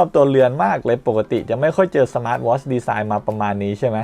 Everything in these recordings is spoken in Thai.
อบตัวเรือนมากเลยปกติจะไม่ค่อยเจอสมาร์ทวอชดีไซน์มาประมาณนี้ใช่ไหม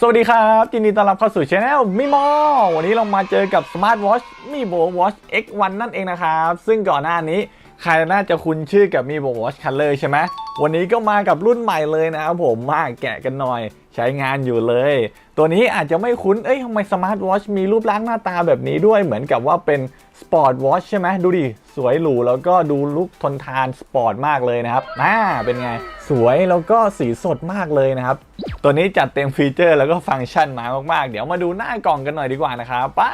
สวัสดีครับยินดีต้อนรับเข้าสู่ช anel มิมอวันนี้เรามาเจอกับสมาร์ทวอชมิโบวอช X1 นั่นเองนะครับ ซึ่งก่อนหน้านี้ใครน่าจะคุ้นชื่อกับมิโบวอชคันเลยใช่ไหมวันนี้ก็มากับรุ่นใหม่เลยนะครับผมมาแกะกันหน่อย ใช้งานอยู่เลย ตัวนี้อาจจะไม่คุ้น เอ้ยทำไมสมาร์ทวอชมีรูปร่างหน้าตาแบบนี้ด้วย เหมือนกับว่าเป็นสปอร์ตวอชใช่ไหม ดูดิ สวยหรู แล้วก็ดูลุคทนทานสปอร์ตมากเลยนะครับน่าเป็นไง สวยแล้วก็สีสดมากเลยนะครับ ตัวนี้จัดเต็มฟีเจอร์แล้วก็ฟังก์ชันมามากๆ เดี๋ยวมาดูหน้ากล่องกันหน่อยดีกว่านะครับไป้า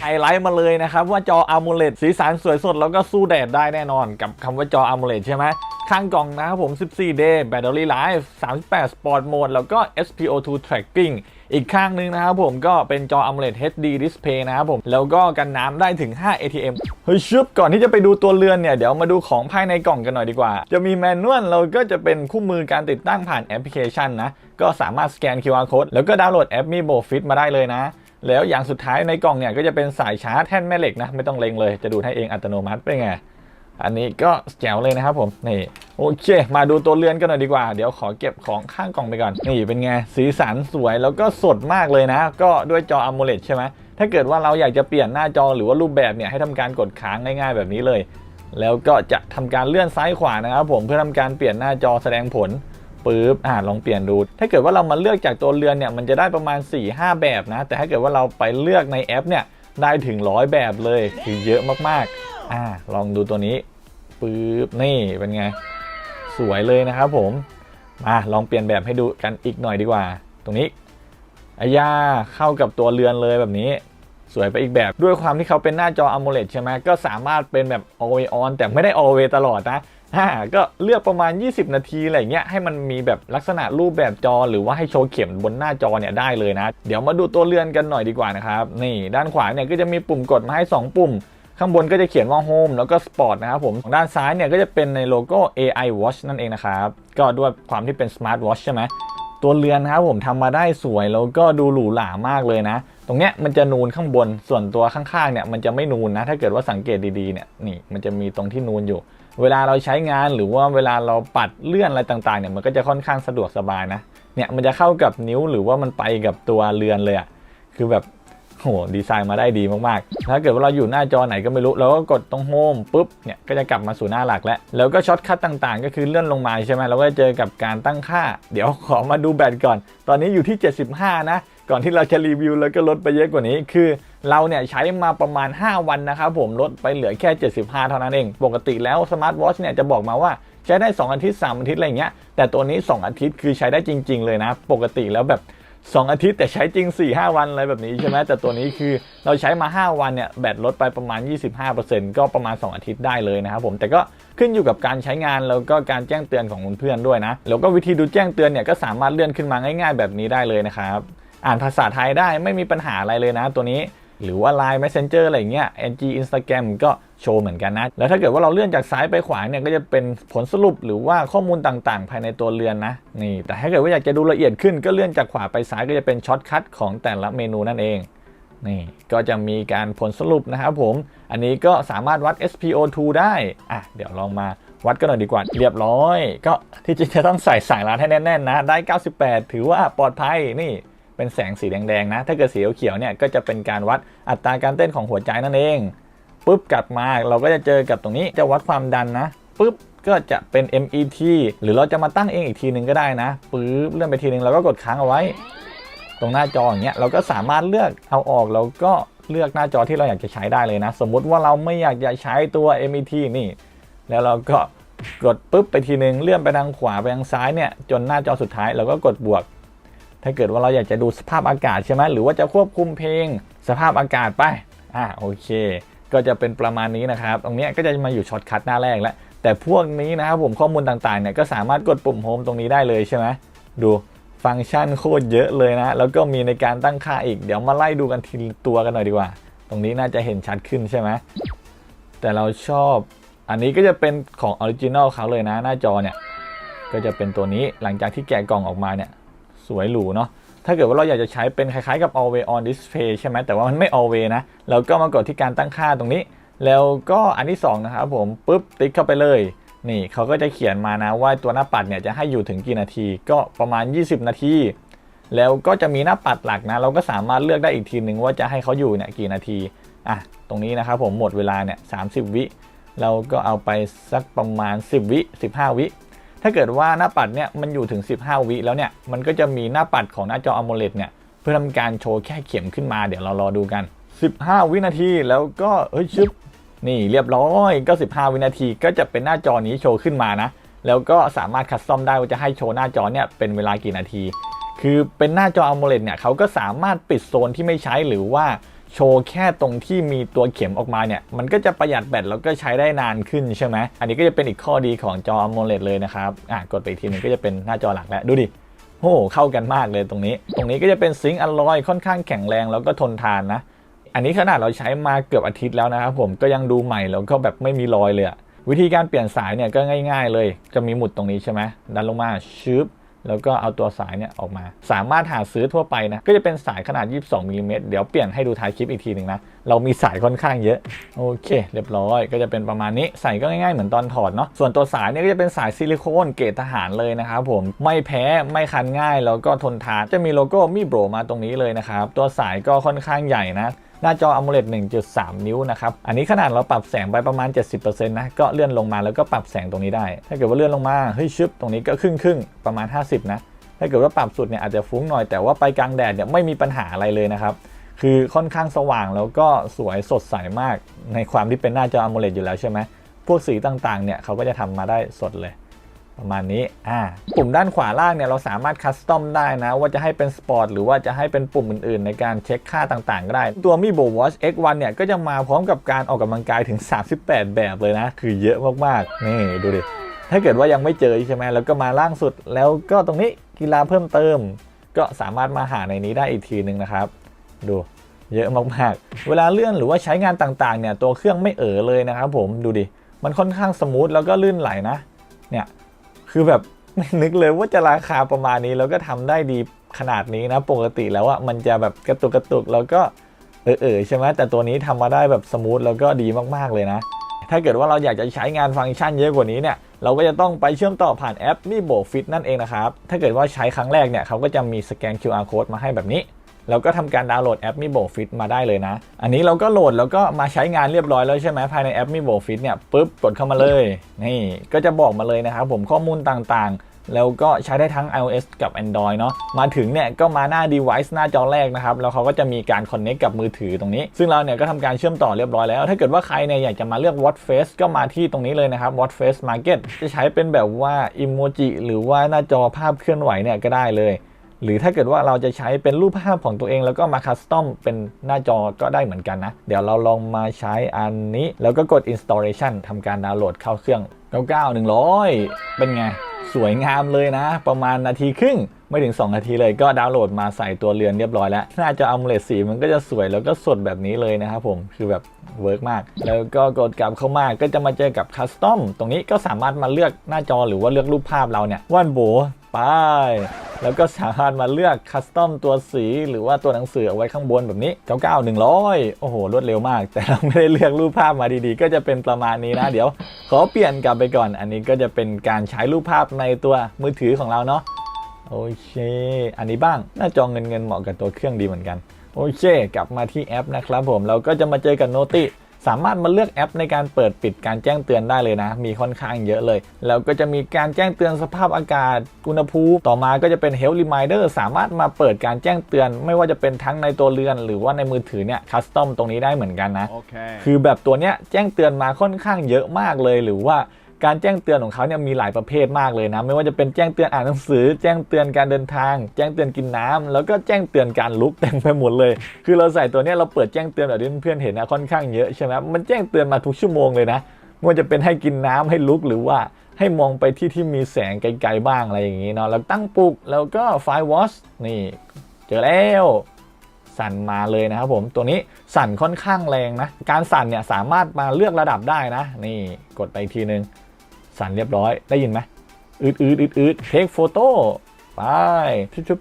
ไฮไลท์มาเลยนะครับว่าจอ AMOLED สีสันสวยสดแล้วก็สู้แดดได้แน่นอน กับคำว่าจอ AMOLED ใช่ไหม ข้างกล่องนะครับผม 14 day battery life 38 sport mode แล้วก็ SPO2 tracking อีกข้างหนึงนะครับผมก็เป็นจอ AMOLED HD display นะครับผม แล้วก็กันน้ำได้ถึง 5 ATM เฮ้ยชุบก่อนที่จะไปดูตัวเรือนเนี่ย เดี๋ยวมาดูของภายในกล่องกันหน่อยดีกว่า จะมีแมนนวลเราก็จะเป็นคู่มือการติดตั้งผ่านแอปพลิเคชันนะ ก็สามารถสแกน QR code แล้วก็ดาวน์โหลดแอป Mi Bo Fit มาได้เลยนะแล้วอย่างสุดท้ายในกล่องเนี่ยก็จะเป็นสายชาร์จแท่นแม่เหล็กนะ ไม่ต้องเล็งเลยจะดูดให้เองอัตโนมัติเป็นไง อันนี้ก็แจ๋วเลยนะครับผมนี่โอเค มาดูตัวเรือนกันหน่อยดีกว่า เดี๋ยวขอเก็บของข้างกล่องไปก่อน นี่เป็นไง สีสันสวยแล้วก็สดมากเลยนะ ก็ด้วยจอ AMOLED ใช่ไหมถ้าเกิดว่าเราอยากจะเปลี่ยนหน้าจอหรือว่ารูปแบบเนี่ยให้ทำการกดค้างง่ายๆแบบนี้เลย แล้วก็จะทำการเลื่อนซ้ายขวานะครับผมเพื่อทำการเปลี่ยนหน้าจอแสดงผลปึ๊บอ่าลองเปลี่ยนดู ถ้าเกิดว่าเรามาเลือกจากตัวเรือนเนี่ยมันจะได้ประมาณ 4-5 แบบนะ แต่ถ้าเกิดว่าเราไปเลือกในแอปเนี่ยได้ถึงร้อยแบบเลยคือเยอะมากๆ อ่าลองดูตัวนี้ปึ๊บนี่เป็นไง สวยเลยนะครับผม มาลองเปลี่ยนแบบให้ดูกันอีกหน่อยดีกว่า ตรงนี้อายาเข้ากับตัวเรือนเลยแบบนี้สวยไปอีกแบบด้วยความที่เขาเป็นหน้าจอ AMOLED ใช่ไหมก็สามารถเป็นแบบ always on แต่ไม่ได้ always ตลอดนะอ่าก็เลือกประมาณ 20 นาทีอะไรเงี้ยให้มันมีแบบลักษณะรูปแบบจอ หรือว่าให้โชว์เข็มบนหน้าจอเนี่ยได้เลยนะ เดี๋ยวมาดูตัวเรือนกันหน่อยดีกว่านะครับ นี่ด้านขวาเนี่ยก็จะมีปุ่มกดมาให้ 2 ปุ่ม ข้างบนก็จะเขียนว่า Home แล้วก็ Sport นะครับผมของด้านซ้ายเนี่ยก็จะเป็นในโลโก้ AI Watch นั่นเองนะครับ ก็ด้วยความที่เป็น Smart Watch ใช่ไหมตัวเรือนครับผมทำมาได้สวยแล้วก็ดูหรูหรามากเลยนะ ตรงเนี้ยมันจะนูนข้างบนส่วนตัวข้างๆเนี่ยมันจะไม่นูนนะ ถ้าเกิดว่าสังเกตดีๆเนี่ยนี่มันจะมีตรงที่นูนอยู่ เวลาเราใช้งานหรือว่าเวลาเราปัดเลื่อนอะไรต่างๆเนี่ยมันก็จะค่อนข้างสะดวกสบายนะเนี่ยมันจะเข้ากับนิ้วหรือว่ามันไปกับตัวเรือนเลยอะคือแบบ โหดีไซน์มาได้ดีมากๆ ถ้าเกิดว่าเราอยู่หน้าจอไหนก็ไม่รู้เราก็กดตรงโฮมปุ๊บเนี่ยก็จะกลับมาสู่หน้าหลักแล้ว แล้วก็ช็อตคัทต่างๆ ก็คือเลื่อนลงมาใช่ไหมเราก็จะเจอกับการตั้งค่า เดี๋ยวขอมาดูแบตก่อน ตอนนี้อยู่ที่ 75 นะก่อนที่เราจะรีวิวแล้วก็ลดไปเยอะกว่านี้ คือเราเนี่ยใช้มาประมาณ 5 วันนะครับผมลดไปเหลือแค่ 75 เท่านั้นเอง ปกติแล้วสมาร์ทวอชเนี่ยจะบอกมาว่าใช้ได้ 2 อาทิตย์ 3 อาทิตย์อะไรเงี้ยแต่ตัวนี้ 2 อาทิตย์คือใช้ได้จริง ๆ เลยนะ ปกติแล้วแบบ 2 อาทิตย์แต่ใช้จริง 4-5 วันอะไรแบบนี้ใช่ไหมแต่ตัวนี้คือเราใช้มา 5 วันเนี่ยแบตลดไปประมาณ 25%ก็ประมาณ 2 อาทิตย์ได้เลยนะครับผมแต่ก็ขึ้นอยู่กับการใช้งานแล้วก็การแจ้งเตือนของเพื่อนด้วยนะ แล้วก็วิธีดูแจ้งเตือนเนี่ยก็สามารถเลื่อนขึ้นมาง่าย ๆ แบบนี้ได้เลยนะครับอ่านภาษาไทยได้ไม่มีปัญหาอะไรเลยนะตัวนี้ หรือว่า Line Messenger อะไรเงี้ย NG Instagram ก็ โชว์เหมือนกันนะ แล้วถ้าเกิดว่าเราเลื่อนจากซ้ายไปขวาเนี่ยก็จะเป็นผลสรุปหรือว่าข้อมูลต่างๆ ภายในตัวเรือนนะนี่ แต่ถ้าเกิดว่าอยากจะดูละเอียดขึ้นก็เลื่อนจากขวาไปซ้ายก็จะเป็นช็อตคัทของแต่ละเมนูนั่นเองนี่ก็จะมีการผลสรุปนะครับผม อันนี้ก็สามารถวัด SPO2 ได้อะเดี๋ยวลองมาวัดกันหน่อยดีกว่า เรียบร้อย ก็ที่จริงจะต้องใส่สายรัดให้แน่นๆนะ ได้ 98 ถือว่าปลอดภัยนี่เป็นแสงสีแดงๆนะ ถ้าเกิดสีเขียวเนี่ยก็จะเป็นการวัดอัตราการเต้นของหัวใจนั่นเอง ปุ๊บกลับมาเราก็จะเจอกับตรงนี้จะวัดความดันนะปุ๊บก็จะเป็น MET หรือเราจะมาตั้งเองอีกทีหนึ่งก็ได้นะปุ๊บเลื่อนไปทีหนึ่งเราก็กดค้างเอาไว้ ตรงหน้าจออย่างเงี้ยเราก็สามารถเลือกเอาออกแล้วก็เลือกหน้าจอที่เราอยากจะใช้ได้เลยนะ สมมุติว่าเราไม่อยากจะใช้ตัว MET นี่ แล้วเราก็กดปุ๊บไปทีหนึ่งเลื่อนไปทางขวาไปทางซ้ายเนี่ยจนหน้าจอสุดท้ายเราก็กดบวก ถ้าเกิดว่าเราอยากจะดูสภาพอากาศใช่ไหมหรือว่าจะควบคุมเพลงสภาพอากาศไปอ่าโอเค ก็จะเป็นประมาณนี้นะครับ ตรงนี้ก็จะมาอยู่ช็อตคัทหน้าแรกแล้ว แต่พวกนี้นะครับผมข้อมูลต่างๆเนี่ยก็สามารถกดปุ่มโฮมตรงนี้ได้เลยใช่ไหมดูฟังก์ชันโคตรเยอะเลยนะ แล้วก็มีในการตั้งค่าอีก เดี๋ยวมาไล่ดูกันทีตัวกันหน่อยดีกว่า ตรงนี้น่าจะเห็นชัดขึ้นใช่ไหมแต่เราชอบอันนี้ก็จะเป็นของออริจินอลเขาเลยนะ หน้าจอเนี่ย ก็จะเป็นตัวนี้หลังจากที่แกะกล่องออกมาเนี่ย สวยหรูเนาะถ้าเกิดว่าเราอยากจะใช้เป็นคล้ายๆกับ always on display ใช่ไหมแต่ว่ามันไม่ always นะ เราก็มากดที่การตั้งค่าตรงนี้ แล้วก็อันที่ 2 นะครับผมปุ๊บติ๊กเข้าไปเลย นี่เขาก็จะเขียนมานะว่าตัวหน้าปัดเนี่ยจะให้อยู่ถึงกี่นาที ก็ประมาณ 20 นาที แล้วก็จะมีหน้าปัดหลักนะ เราก็สามารถเลือกได้อีกทีหนึ่งว่าจะให้เขาอยู่เนี่ยกี่นาทีอะตรงนี้นะครับผมหมดเวลาเนี่ยสาวิเราก็เอาไปสักประมาณ 10 วิ 15 วิ ถ้าเกิดว่าหน้าปัดเนี่ยมันอยู่ถึง 15 วิแล้วเนี่ยมันก็จะมีหน้าปัดของหน้าจอ AMOLED เนี่ยเพื่อทำการโชว์แค่เข็มขึ้นมาเดี๋ยวเรารอดูกัน 15 วินาทีแล้วก็เฮ้ยชึบนี่เรียบร้อยก็ 15 วินาทีก็จะเป็นหน้าจอนี้โชว์ขึ้นมานะ แล้วก็สามารถคัสตอมได้ว่าจะให้โชว์หน้าจอเนี่ยเป็นเวลากี่นาที คือเป็นหน้าจอ AMOLED เนี่ยเขาก็สามารถปิดโซนที่ไม่ใช้หรือว่า โชว์แค่ตรงที่มีตัวเข็มออกมาเนี่ย มันก็จะประหยัดแบตแล้วก็ใช้ได้นานขึ้นใช่ไหม อันนี้ก็จะเป็นอีกข้อดีของจอ AMOLED เลยนะครับ อะ กดไปทีนึงก็จะเป็นหน้าจอหลักแล้ว ดูดิโอ้เข้ากันมากเลยตรงนี้ ตรงนี้ก็จะเป็นซิงค์อลลอยค่อนข้างแข็งแรงแล้วก็ทนทานนะ อันนี้ขนาดเราใช้มาเกือบอาทิตย์แล้วนะครับผมก็ยังดูใหม่แล้วก็แบบไม่มีรอยเลยวิธีการเปลี่ยนสายเนี่ยก็ง่าย ๆ เลย จะมีหมุดตรงนี้ใช่ไหมดันลงมาชึบ แล้วก็เอาตัวสายเนี่ยออกมา สามารถหาซื้อทั่วไปนะ ก็จะเป็นสายขนาด 22มิลลิเมตรเดี๋ยวเปลี่ยนให้ดูท้ายคลิปอีกทีหนึ่งนะ เรามีสายค่อนข้างเยอะ โอเค เรียบร้อย ก็จะเป็นประมาณนี้ ใส่ก็ง่ายๆเหมือนตอนถอดเนาะ ส่วนตัวสายเนี่ยก็จะเป็นสายซิลิโคนเกรดทหารเลยนะครับผม ไม่แพ้ ไม่คันง่าย แล้วก็ทนทาน จะมีโลโก้มีโบรมาตรงนี้เลยนะครับ ตัวสายก็ค่อนข้างใหญ่นะ หน้าจอ AMOLED 1.3 นิ้วนะครับ อันนี้ขนาดเราปรับแสงไปประมาณ 70%นะ ก็เลื่อนลงมาแล้วก็ปรับแสงตรงนี้ได้ ถ้าเกิดว่าเลื่อนลงมา เฮ้ยชึบตรงนี้ก็ครึ่งครึ่งประมาณ 50 นะ ถ้าเกิดว่าปรับสุดเนี่ยอาจจะฟุ้งหน่อย แต่ว่าไปกลางแดดเนี่ยไม่มีปัญหาอะไรเลยนะครับ คือค่อนข้างสว่างแล้วก็สวยสดใสมาก ในความที่เป็นหน้าจอ AMOLED อยู่แล้วใช่ไหมพวกสีต่างๆ เนี่ยเขาก็จะทำมาได้สดเลย ประมาณนี้ อ่า ปุ่มด้านขวาล่างเนี่ยเราสามารถคัสตอมได้นะ ว่าจะให้เป็นสปอร์ตหรือว่าจะให้เป็นปุ่มอื่นๆ ในการเช็คค่าต่างๆ ก็ได้ ตัว m i b o Watch X1 เนี่ย ก็จะมาพร้อมกับการออกกำลังกายถึง 38 แบบเลยนะ คือเยอะมากๆ นี่ดูดิ ถ้าเกิดว่ายังไม่เจอใช่ไหมแล้วก็มาล่างสุด แล้วก็ตรงนี้กีฬาเพิ่มเติม ก็สามารถมาหาในนี้ได้อีกทีหนึ่งนะครับ ดูเยอะมากๆ เวลาเลื่อนหรือว่าใช้งานต่างๆ เนี่ยตัวเครื่องไม่เอ๋อเลยนะครับผมดูดิ มันค่อนข้างสมูทแล้วก็ลื่นไหลนะ เนี่ย คือแบบไม่นึกเลยว่าจะราคาประมาณนี้แล้วก็ทำได้ดีขนาดนี้นะ ปกติแล้วอะมันจะแบบกระตุกกระตุกแล้วก็เออเออใช่ไหมแต่ตัวนี้ทำมาได้แบบสมูทแล้วก็ดีมากๆเลยนะ ถ้าเกิดว่าเราอยากจะใช้งานฟังก์ชันเยอะกว่านี้เนี่ยเราก็จะต้องไปเชื่อมต่อผ่านแอป m i b o Fit นั่นเองนะครับ ถ้าเกิดว่าใช้ครั้งแรกเนี่ยเขาก็จะมีสแกน QR code มาให้แบบนี้ แล้วก็ทำการดาวน์โหลดแอป m i b o Fit มาได้เลยนะ อันนี้เราก็โหลดแล้วก็มาใช้งานเรียบร้อยแล้วใช่ไหมภายในแอป m i b o Fit เนี่ยปุ๊บกดเข้ามาเลยนี่ก็จะบอกมาเลยนะครับผมข้อมูลต่างๆ แล้วก็ใช้ได้ทั้ง iOS กับ Android เนาะมาถึงเนี่ยก็มาหน้า device หน้าจอแรกนะครับแล้วเขาก็จะมีการ connect กับมือถือตรงนี้ ซึ่งเราเนี่ยก็ทำการเชื่อมต่อเรียบร้อยแล้ว ถ้าเกิดว่าใครเนี่ยอยากจะมาเลือก Watch Face ก็มาที่ตรงนี้เลยนะครับ Watch Face Market จะใช้เป็นแบบว่า emoji หรือว่าหน้าจอภาพเคลื่อนไหวเนี่ยก็ได้เลย หรือถ้าเกิดว่าเราจะใช้เป็นรูปภาพของตัวเอง แล้วก็มาคัสตอมเป็นหน้าจอก็ได้เหมือนกันนะ เดี๋ยวเราลองมาใช้อันนี้ แล้วก็กด installation ทำการดาวน์โหลดเข้าเครื่อง 99 100 เป็นไง สวยงามเลยนะ ประมาณนาทีครึ่งไม่ถึง 2 นาทีเลยก็ดาวน์โหลดมาใส่ตัวเรือนเรียบร้อยแล้วหน้าจอ AMOLED สีมันก็จะสวยแล้วก็สดแบบนี้เลยนะครับผม คือแบบเวิร์กมาก แล้วก็กดกลับเข้ามาก็จะมาเจอกับคัสตอมตรงนี้ก็สามารถมาเลือกหน้าจอหรือว่าเลือกรูปภาพเราเนี่ยว่านโบ ไป แล้วก็สามารถมาเลือกคัสตอมตัวสีหรือว่าตัวหนังสือเอาไว้ข้างบนแบบนี้ 99 100 โอ้โห รวดเร็วมาก แต่เราไม่ได้เลือกรูปภาพมาดีๆ ก็จะเป็นประมาณนี้นะ เดี๋ยว ขอเปลี่ยนกลับไปก่อน อันนี้ก็จะเป็นการใช้รูปภาพในตัวมือถือของเราเนาะ โอเค อันนี้บ้าง หน้าจอเงินเงินเหมาะกับตัวเครื่องดีเหมือนกัน โอเค กลับมาที่แอปนะครับผม เราก็จะมาเจอกับโนติ สามารถมาเลือกแอปในการเปิดปิดการแจ้งเตือนได้เลยนะ มีค่อนข้างเยอะเลย แล้วก็จะมีการแจ้งเตือนสภาพอากาศ อุณหภูมิ ต่อมาก็จะเป็น Health Reminder สามารถมาเปิดการแจ้งเตือน ไม่ว่าจะเป็นทั้งในตัวเรือน หรือว่าในมือถือเนี่ยคัสตอมตรงนี้ได้เหมือนกันนะ Okay. คือแบบตัวเนี้ยแจ้งเตือนมาค่อนข้างเยอะมากเลยหรือว่า การแจ้งเตือนของเขาเนี่ยมีหลายประเภทมากเลยนะ ไม่ว่าจะเป็นแจ้งเตือนอ่านหนังสือ แจ้งเตือนการเดินทาง แจ้งเตือนกินน้ำแล้วก็แจ้งเตือนการลุกเต็มไปหมดเลย คือเราใส่ตัวเนี้ยเราเปิดแจ้งเตือนแบบที่เพื่อนเห็นนะค่อนข้างเยอะใช่ไหมมันแจ้งเตือนมาทุกชั่วโมงเลยนะไม่ว่าจะเป็นให้กินน้ำให้ลุกหรือว่าให้มองไปที่ที่มีแสงไกลๆบ้างอะไรอย่างนี้เนาะแล้วตั้งปลุกแล้วก็ไฟวอชนี่เจอแล้วสั่นมาเลยนะครับผมตัวนี้สั่นค่อนข้างแรงนะ การสั่นเนี่ยสามารถมาเลือกระดับได้นะ นี่กดไปทีนึง สั่นเรียบร้อยได้ยินไหมอืดอืดอืดอืดเทคโฟโต้ไปชุบชุบ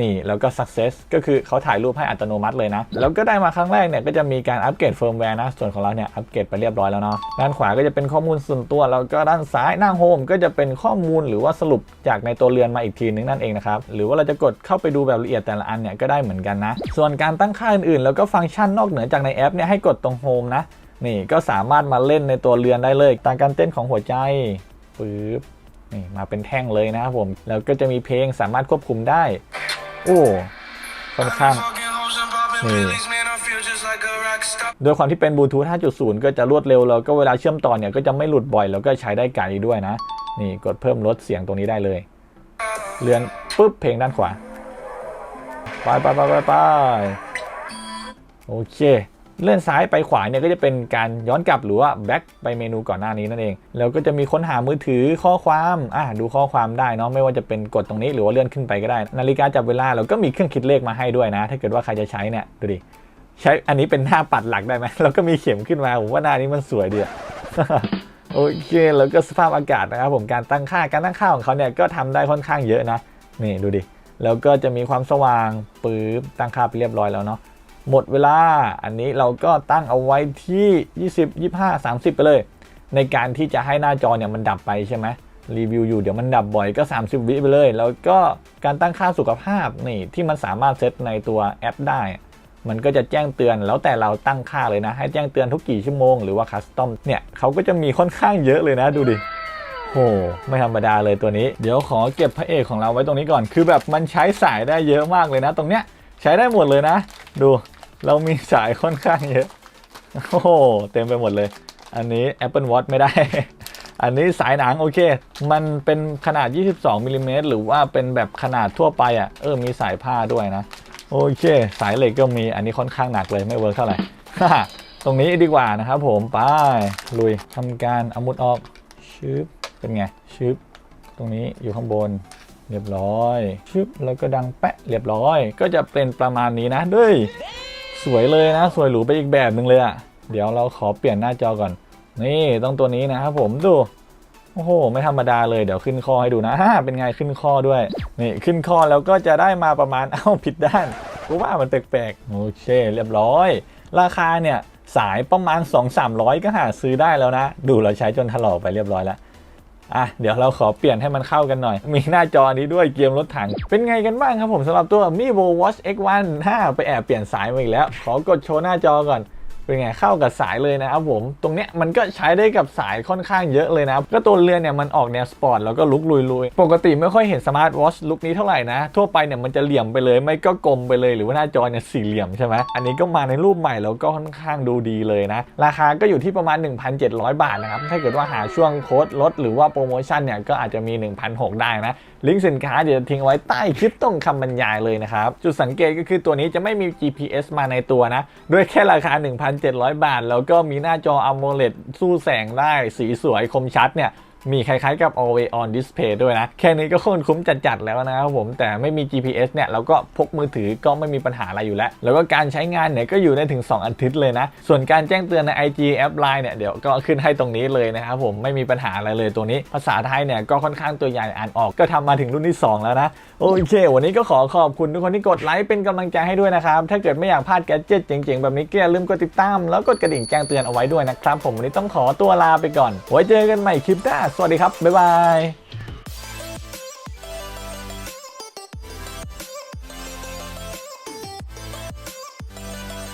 นี่ แล้วก็ success ก็คือเขาถ่ายรูปให้อัตโนมัติเลยนะ แล้วก็ได้มาครั้งแรกเนี่ย ก็จะมีการอัปเกรดเฟิร์มแวร์นะ ส่วนของเราเนี่ย อัปเกรดไปเรียบร้อยแล้วเนาะด้านขวาก็จะเป็นข้อมูลส่วนตัว แล้วก็ด้านซ้ายหน้าโฮมก็จะเป็นข้อมูลหรือว่าสรุปจากในตัวเรือนมาอีกทีนึงนั่นเองนะครับ หรือว่าเราจะกดเข้าไปดูแบบละเอียดแต่ละอันเนี่ยก็ได้เหมือนกันนะ ส่วนการตั้งค่าอื่นๆ แล้วก็ฟังก์ชันนอกเหนือจากในแอปเนี่ยให้กดตรงโฮมนะ นี่ก็สามารถมาเล่นในตัวเรือนได้เลยตามการเต้นของหัวใจปึ๊บนี่มาเป็นแท่งเลยนะครับผม แล้วก็จะมีเพลงสามารถควบคุมได้ โอ้ค่อนข้างนี่ด้วยความที่เป็นบลูทูธ 5.0 ก็จะรวดเร็วแล้วก็เวลาเชื่อมต่อเนี่ยก็จะไม่หลุดบ่อย แล้วก็ใช้ได้ไกลด้วยนะ นี่กดเพิ่มลดเสียงตรงนี้ได้เลย เลือนปุ๊บเพลงด้านขวา ไปไปไปไปไปโอเค เลื่อนซ้ายไปขวาเนี่ยก็จะเป็นการย้อนกลับหรือว่าแบ็คไปเมนูก่อนหน้านี้นั่นเอง แล้วก็จะมีค้นหามือถือข้อความอะดูข้อความได้เนาะไม่ว่าจะเป็นกดตรงนี้หรือว่าเลื่อนขึ้นไปก็ได้ นาฬิกาจับเวลาแล้วก็มีเครื่องคิดเลขมาให้ด้วยนะ ถ้าเกิดว่าใครจะใช้เนี่ยดูดิใช้อันนี้เป็นหน้าปัดหลักได้ไหมแล้วก็มีเข็มขึ้นมาผมว่าหน้านี้มันสวยดีอะโอเคแล้วก็สภาพอากาศนะครับผมการตั้งค่าการตั้งค่าของเขาเนี่ยก็ทำได้ค่อนข้างเยอะนะนี่ดูดิแล้วก็จะมีความสว่างปื๊บตั้งค่าไปเรียบร้อยแล้วเนาะ หมดเวลาอันนี้เราก็ตั้งเอาไว้ที่ 20 25 30 ไปเลย ในการที่จะให้หน้าจอเนี่ยมันดับไปใช่ไหมรีวิวอยู่เดี๋ยวมันดับบ่อยก็ 30 วิไปเลย แล้วก็การตั้งค่าสุขภาพนี่ที่มันสามารถเซตในตัวแอปได้ มันก็จะแจ้งเตือนแล้วแต่เราตั้งค่าเลยนะ ให้แจ้งเตือนทุกกี่ชั่วโมงหรือว่าคัสตอมเนี่ยเขาก็จะมีค่อนข้างเยอะเลยนะดูดิโอ้ไม่ธรรมดาเลยตัวนี้ เดี๋ยวขอเก็บพระเอกของเราไว้ตรงนี้ก่อน คือแบบมันใช้สายได้เยอะมากเลยนะ ตรงเนี้ยใช้ได้หมดเลยนะ ดู เรามีสายค่อนข้างเยอะ โอ้โห เต็มไปหมดเลย อันนี้ Apple Watch ไม่ได้ อันนี้สายหนังโอเค มันเป็นขนาด 22มิลลิเมตรหรือว่าเป็นแบบขนาดทั่วไปอะ เออ มีสายผ้าด้วยนะ โอเค สายเหล็กก็มี อันนี้ค่อนข้างหนักเลยไม่เวิร์กเท่าไหร่ ตรงนี้ดีกว่านะครับผม ไป ลุยทำการเอามุดออก ชึบ เป็นไง ชึบ ตรงนี้อยู่ข้างบนเรียบร้อย ชึบ แล้วก็ดังแปะ เรียบร้อย ก็จะเป็นประมาณนี้นะด้วย สวยเลยนะ สวยหรูไปอีกแบบหนึ่งเลยอะ่ะ เดี๋ยวเราขอเปลี่ยนหน้าจอก่อน นี่ต้องตัวนี้นะครับผมดู โอ้โห ไม่ธรรมดาเลย เดี๋ยวขึ้นข้อให้ดูนะฮ่าเป็นไงขึ้นข้อด้วย นี่ขึ้นข้อแล้วก็จะได้มาประมาณ เอ้าผิดด้านกูว่ามันแปลกๆ โอเคเรียบร้อย ราคาเนี่ยสายประมาณ 2-300 ก็หาซื้อได้แล้วนะ ดูเราใช้จนถลอกไปเรียบร้อยแล้ว อะเดี๋ยวเราขอเปลี่ยนให้มันเข้ากันหน่อย มีหน้าจอนี้ด้วยเกมรถถัง เป็นไงกันบ้างครับผมสำหรับตัว Mivo Watch X1 5ไปแอบเปลี่ยนสายมาอีกแล้ว ขอกดโชว์หน้าจอก่อน เป็นไงเข้ากับสายเลยนะครับผม ตรงเนี้ยมันก็ใช้ได้กับสายค่อนข้างเยอะเลยนะก็ตัวเรือนเนี่ยมันออกแนวสปอร์ตแล้วก็ลุกลุยๆ ปกติไม่ค่อยเห็นสมาร์ทวอชลุคนี้เท่าไหร่นะ ทั่วไปเนี่ยมันจะเหลี่ยมไปเลย ไม่ก็กลมไปเลยหรือว่าหน้าจอเนี่ยสี่เหลี่ยมใช่ไหมอันนี้ก็มาในรูปใหม่แล้วก็ค่อนข้างดูดีเลยนะ ราคาก็อยู่ที่ประมาณ 1,700 บาทนะครับถ้าเกิดว่าหาช่วงโค้ดลดหรือว่าโปรโมชั่นเนี่ยก็อาจจะมี 1,600 ได้นะลิงก์สินค้าเดี๋ยวทิ้งไว้ใต้คลิปตรงคำบรรยายเลยนะครับจุดสังเกตก็คือตัวนี้จะไม่มี GPS มาในตัวนะด้วยแค่ราคา1,700 บาท แล้วก็มีหน้าจอ AMOLED สู้แสงได้สีสวยคมชัดเนี่ย มีคล้ายๆกับ Always On Display ด้วยนะ แค่นี้ก็คตรคุ้มจัดๆแล้วนะครับผมแต่ไม่มี GPS เนี่ยเราก็พกมือถือก็ไม่มีปัญหาอะไรอยู่แล้ว แล้วก็การใช้งานเนี่ยก็อยู่ได้ถึง 2 อาทิตย์เลยนะ ส่วนการแจ้งเตือนใน IG แอป Line เนี่ยเดี๋ยวก็ขึ้นให้ตรงนี้เลยนะครับผมไม่มีปัญหาอะไรเลยตัวนี้ ภาษาไทยเนี่ยก็ค่อนข้างตัวใหญ่อ่านออกก็ทำมาถึงรุ่นที่ 2 แล้วนะโอเค วันนี้ก็ขอขอบคุณทุกคนที่กดไลค์เป็นกำลังใจให้ด้วยนะครับถ้าเกิดไม่อยากพลาดแกจิตเจ๋งๆแบบนี้ก็อย่าลืมกดติดตามแล้วกดกระดิ่งแจ้งเตือนเอาไว้ด้วยนะครับผมวันนี้ต้องขอตัวลาไปก่อนไว้เจอกันใหม่คลิปหน้าสวัสดีครับบ๊ายบาย